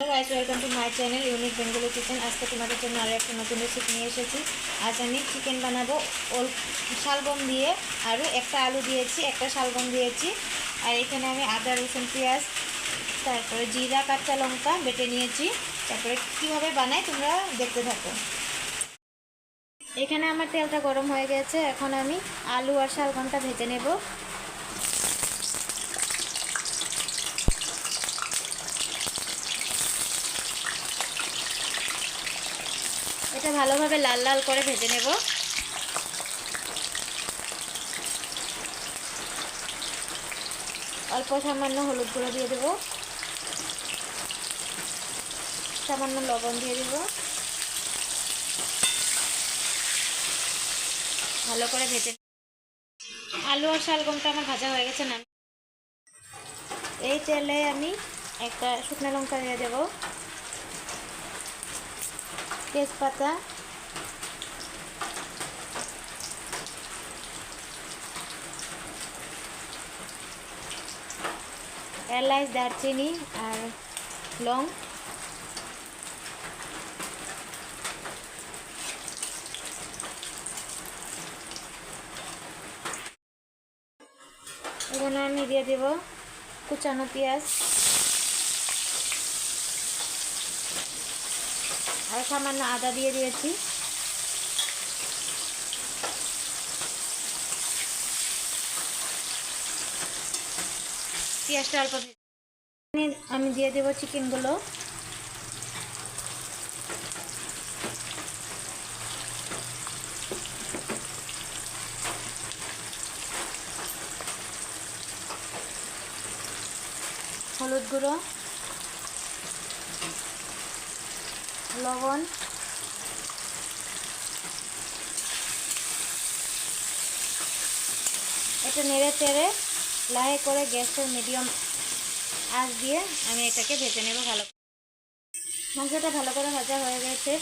Guys welcome to my channel unique Bengali kitchen আজকে তোমাদের জন্য আরও একটা নতুন রেসিপি নিয়ে এসেছি। আজ আমি চিকেন বানাবো, ওল শালগম দিয়ে আরও একটা আলু দিয়েছি, একটা শালগম দিয়েছি। আর এখানে আমি আদা, রসুন, পেঁয়াজ, তারপরে জিরা, কাঁচা লঙ্কা বেটে নিয়েছি। তারপরে কীভাবে বানাই তোমরা দেখতে থাকো। এখানে আমার তেলটা গরম হয়ে গেছে। এখন আমি আলু আর শালগমটা ভেজে নেব। এটা ভালোভাবে লাল লাল করে ভেজে নেব। অল্প সামান্য হলুদ গুঁড়ো দিয়ে দেব। সামান্য লবণ দিয়ে দেব। ভালো করে ভেজে আলু আর শালগমটা আমার ভাজা হয়ে গেছে না। এই তেলে আমি একটা শুকনো লঙ্কা দিয়ে দেবো। তেজপাতা এলাচ দারচিনি আর লং এখানে আমি দিয়ে দেব কুচানো পেঁয়াজ সামান্য আদা দিয়ে দিয়েছি। পেঁয়াজটা অল্প আমি দিয়ে দেবো চিকেনগুলো। হলুদ গুঁড়ো। লবণ। এটা নেড়ে চেড়ে লাহে করে গ্যাসের মিডিয়াম আঁচ দিয়ে আমি এটাকে ভেজে নেব ভালো মাংসটা ভালো করে ভাজা হয়ে গেছে।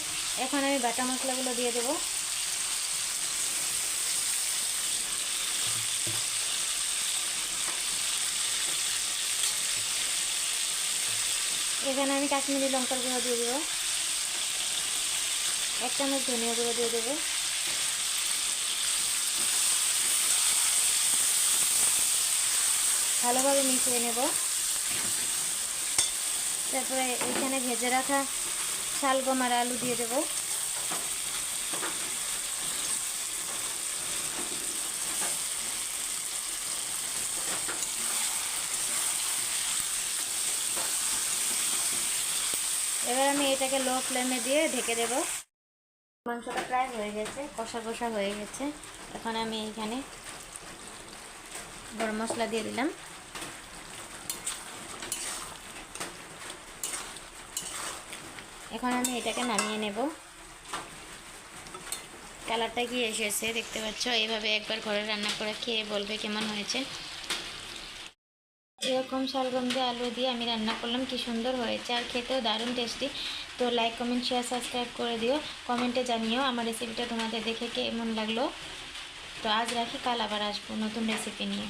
এখন আমি বাটা মশলাগুলো দিয়ে দেবো। এখানে আমি কাশ্মীরি লঙ্কার গুঁড়ো দিয়ে দেবো। এক চামচ ধনিয়া গুঁড়ো দিয়ে দেবো। ভালোভাবে মিশিয়ে নেব। তারপরে এখানে ভেজে রাখা শালগম আর আলু দিয়ে দেবো। এবার আমি এটাকে লো ফ্লেমে দিয়ে ঢেকে দেব। মাংসটা প্রায় হয়ে গেছে, কষা কষা হয়ে গেছে। এখন আমি এখানে গরম মশলা দিয়ে দিলাম। এখন আমি এটাকে নামিয়ে নেব। কালারটা কি এসেছে দেখতে পাচ্ছ? এইভাবে একবার ঘরে রান্না করে খেয়ে বলবে কেমন হয়েছে। এরকম শালগম দিয়ে আলু দিয়ে আমি রান্না করলাম, কি সুন্দর হয়েছে আর খেতেও দারুণ টেস্টি তো লাইক কমেন্ট শেয়ার সাবস্ক্রাইব করে দিও। কমেন্টে জানিও আমার রেসিপিটা তোমাদের দেখে কেমন লাগল। তো আজ রাখি, কাল আবার আসব নতুন রেসিপি নিয়ে।